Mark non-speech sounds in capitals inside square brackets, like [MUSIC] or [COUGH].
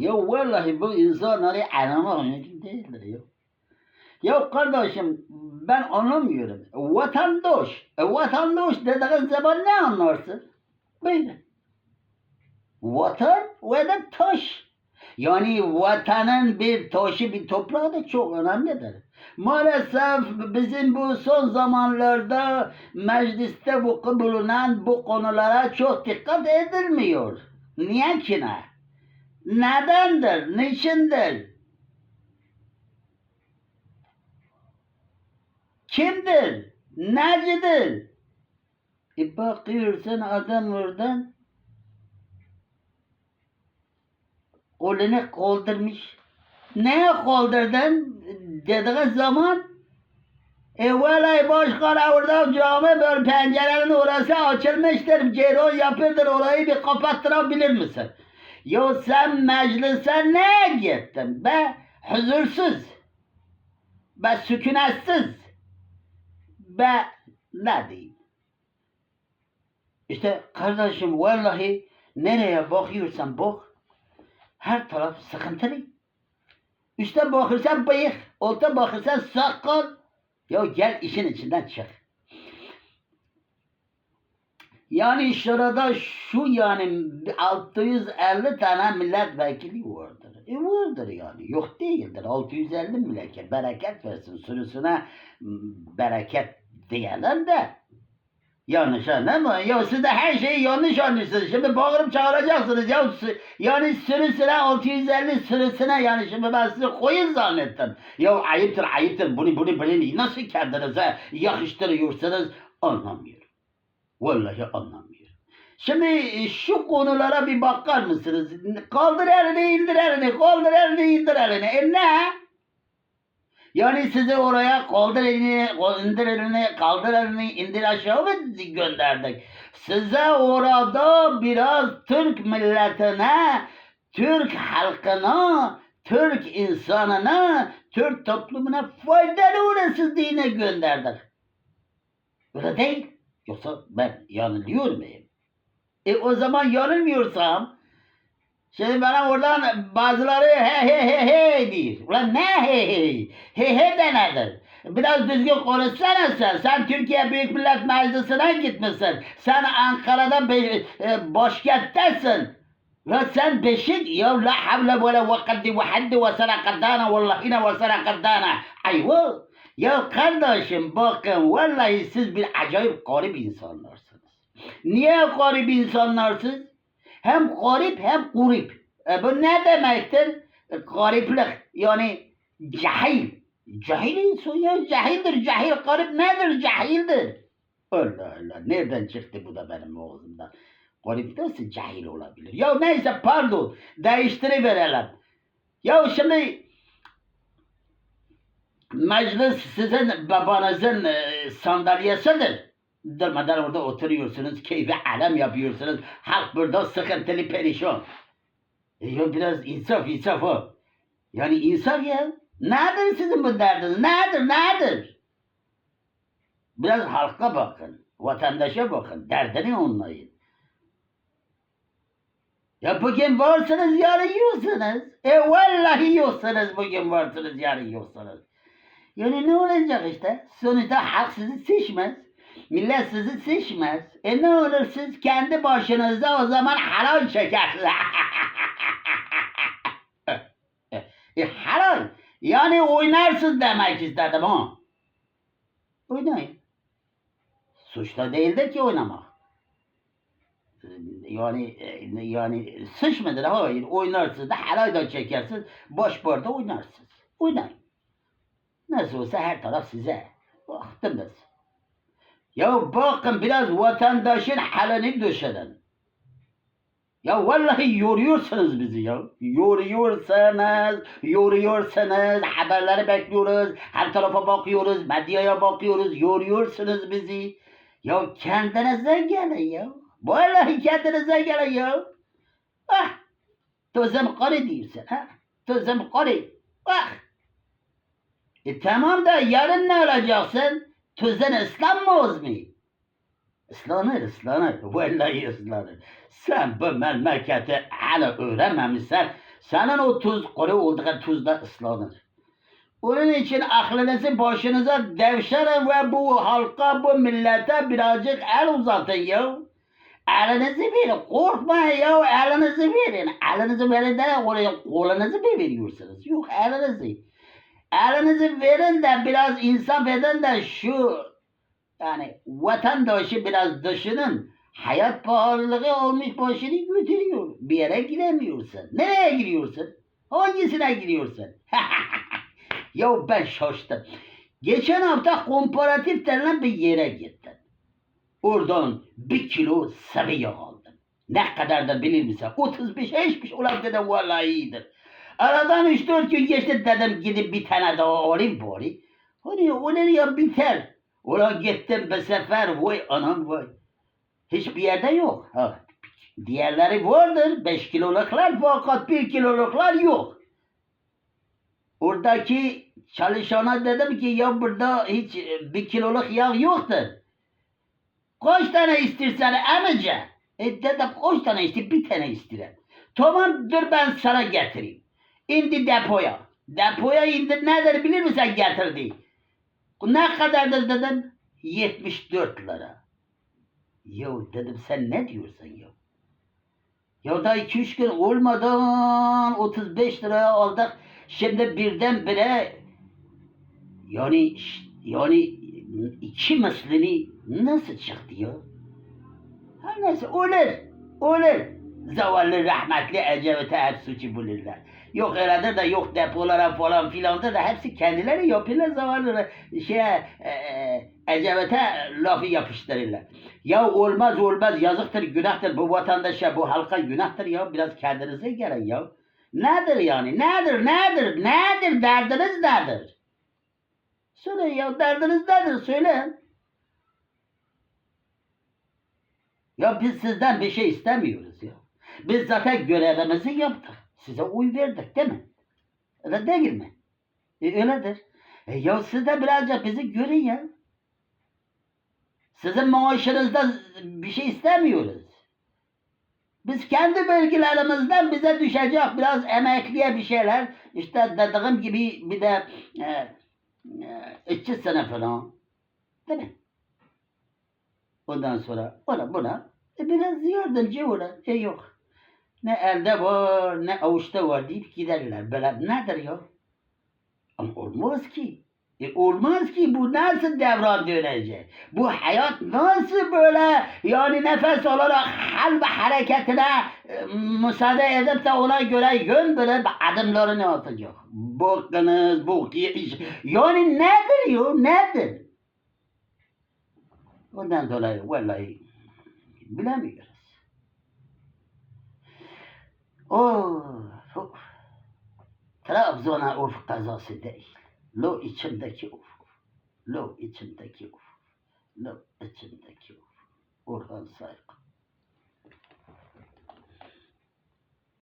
Ya vallahi bu insanları anlamak mümkün değildir ya. Ya kardeşim ben anlamıyorum. Vatandaş, e, vatandaş dediğin zaman ne anlarsın? Böyle. Vatan ve de taş. Yani vatanın bir taşı bir toprağı da çok önemlidir. Maalesef bizim bu son zamanlarda mecliste bu bulunan bu konulara çok dikkat edilmiyor. Niye ki ne? Nedendir? Niçindir? Kimdir? Necidir? E bakıyorsun adam oradan kolunu kaldırmış. Neye kaldırdın dediği zaman e vallahi başkan orada cami böyle pencerenin orası açılmıştır. Ceron yapıyordur orayı bir kapattırabilir misin? Ya sen meclise ne gittin be? Huzursuz. Be sükunetsiz. Be ne diyeyim? İşte kardeşim vallahi nereye bakıyorsan bak her taraf sıkıntılı. Üste bakırsan bıyık, orta bakırsan sakal. Ya gel işin içinden çık. Yani şurada şu yani 650 tane milletvekili vardır. E vardır yani. Yok değildir. 650 millet bereket versin. Sürüsüne bereket diyelim de. Yanlış anlama. Ya siz de her şeyi yanlış anlıyorsunuz. Şimdi bağırıp çağıracaksınız. Ya yani sürüsüne 650 sürüsüne yani şimdi ben sizi koyun zannettim. Ya ayıptır ayıptır. Bunu bunu bunu nasıl kendinize yakıştırıyorsunuz anlamıyorum. Vallahi anlamıyorum. Şimdi e, şu konulara bir bakar mısınız? Kaldır elini indir elini. Kaldır elini indir elini. E ne? Yani sizi oraya kaldır elini, indir elini, kaldır elini, indir aşağı mı gönderdik? Size orada biraz Türk milletine, Türk halkına, Türk insanına, Türk toplumuna faydalı olasın diye gönderdik. Öyle değil. Yoksa ben yanılıyor muyum? E o zaman yanılmıyorsam Şimdi bana oradan bazıları he he he he diyor. Ulan ne he he? He he de nedir? Biraz düzgün konuşsana sen. Sen Türkiye Büyük Millet Meclisi'ne gitmişsin. Sen Ankara'da be, e, başkenttesin. Ve sen beşik ya la havle ve la ve kaddi ve haddi ve sana kaddana vallahine ve sana kaddana. Ayva. Ya kardeşim bakın vallahi siz bir acayip garip insanlarsınız. Niye garip insanlarsınız? Hem garip hem kurip. E bu ne demektir? E, gariplik yani cahil. Cahil insan ya cahildir. Cahil garip nedir? Cahildir. Allah Allah nereden çıktı bu da benim ağzımdan? Garip nasıl cahil olabilir? Ya neyse pardon değiştiriverelim. Ya şimdi meclis sizin babanızın e, sandalyesidir. Durmadan orada oturuyorsunuz, keyfi alem yapıyorsunuz. Halk burada sıkıntılı perişan. E biraz insaf, insaf o. Yani insaf ya. Nedir sizin bu derdiniz? Nedir, nedir? Biraz halka bakın, vatandaşa bakın, derdini anlayın. Ya bugün varsınız, yarın yoksunuz. E vallahi yoksunuz, bugün varsınız, yarın yoksunuz. Yani ne olacak işte? Sonuçta halk sizi seçmez. Millet sizi seçmez. E ne olur siz kendi başınıza o zaman halal çekersiniz. [LAUGHS] e halal. Yani oynarsınız demek istedim ha. Oynayın. Suçta değildir ki oynamak. Yani yani suç mudur? Hayır. Oynarsınız da halal da çekersiniz. Boş borda oynarsınız. Oynayın. Nasıl olsa her taraf size. Baktınız. Ya bakın biraz vatandaşın halini düşünün. Ya vallahi yoruyorsunuz bizi ya. Yoruyorsunuz, yoruyorsunuz. Haberleri bekliyoruz. Her tarafa bakıyoruz, medyaya bakıyoruz. Yoruyorsunuz bizi. Ya kendinize gelin ya. Vallahi kendinize gelin ya. Ah, tuzum karı diyorsun ha. Tuzum karı. Ah. E tamam da yarın ne olacaksın? Tuzun ıslanmaz mı? Islanır, ıslanır. Vallahi ıslanır. Sen bu memleketi hala öğrenmemişsen Senin o tuz kuru olduğu tuzda ıslanır. Onun için aklınızı başınıza devşerin ve bu halka, bu millete birazcık el uzatın ya. Elinizi verin, korkmayın ya, elinizi verin. Elinizi verin de oraya kolunuzu mu veriyorsunuz? Yok, elinizi. Elinizi verin de biraz insaf edin de şu yani vatandaşı biraz düşünün. Hayat pahalılığı olmuş başını götürüyor. Bir yere gidemiyorsun. Nereye gidiyorsun? Hangisine gidiyorsun? [LAUGHS] ya ben şaştım. Geçen hafta komparatif denilen bir yere gittim. Oradan bir kilo sıvı yağ aldım. Ne kadar da bilir misin? 35 eşmiş. Ulan dedim vallahi iyidir. Aradan 3-4 gün geçti dedim gidip bir tane daha alayım bari. Hani o nereye biter? Ulan gittim bu sefer vay anam vay. Hiçbir yerde yok. Ha. Diğerleri vardır. 5 kiloluklar fakat 1 kiloluklar yok. Oradaki çalışana dedim ki ya burada hiç e, bir kiloluk yağ yoktur. Kaç tane istersen emice? E dedim kaç tane istiyor? Bir tane isterim. Tamam dur ben sana getireyim. İndi depoya. Depoya indi nedir bilir misin getirdi? Ne kadardır dedim? 74 lira. Ya dedim sen ne diyorsun ya? Ya da 2-3 gün olmadan 35 liraya aldık. Şimdi birdenbire yani yani iki mislini nasıl çıktı ya? Her neyse olur. Olur. Zavallı rahmetli Ecevit'e hep suçu bulurlar. Yok öyledir de yok depolara falan filandır da hepsi kendileri yapıyorlar zavallı şeye e, Ecevit'e lafı yapıştırırlar. Ya olmaz olmaz yazıktır günahtır bu vatandaşa bu halka günahtır ya biraz kendinize gelin ya. Nedir yani nedir nedir nedir derdiniz nedir? Söyle ya derdiniz nedir söyle. Ya biz sizden bir şey istemiyoruz ya. Biz zaten görevimizi yaptık. Size uy verdik değil mi? Öyle değil mi? E, öyledir. E, ya siz de birazcık bizi görün ya. Sizin maaşınızda bir şey istemiyoruz. Biz kendi bölgelerimizden bize düşecek biraz emekliye bir şeyler. İşte dediğim gibi bir de e, e, işçi sınıfına. Değil mi? Ondan sonra ona buna e, biraz yardımcı olur. E yok. Ne elde var ne avuçta var deyip giderler. Böyle nedir ya? Ama olmaz ki. E olmaz ki bu nasıl devran dönecek? Bu hayat nasıl böyle yani nefes alarak hal ve hareketine e, müsaade edip de ona göre yön verip adımlarını atacak. Bakınız bu iş. Yani nedir ya nedir? Ondan dolayı vallahi bilemiyoruz. Of, of. Trabzon'a of kazası değil. Lo içimdeki uf. Lo içimdeki uf. Lo içimdeki uf. Orhan Sayık.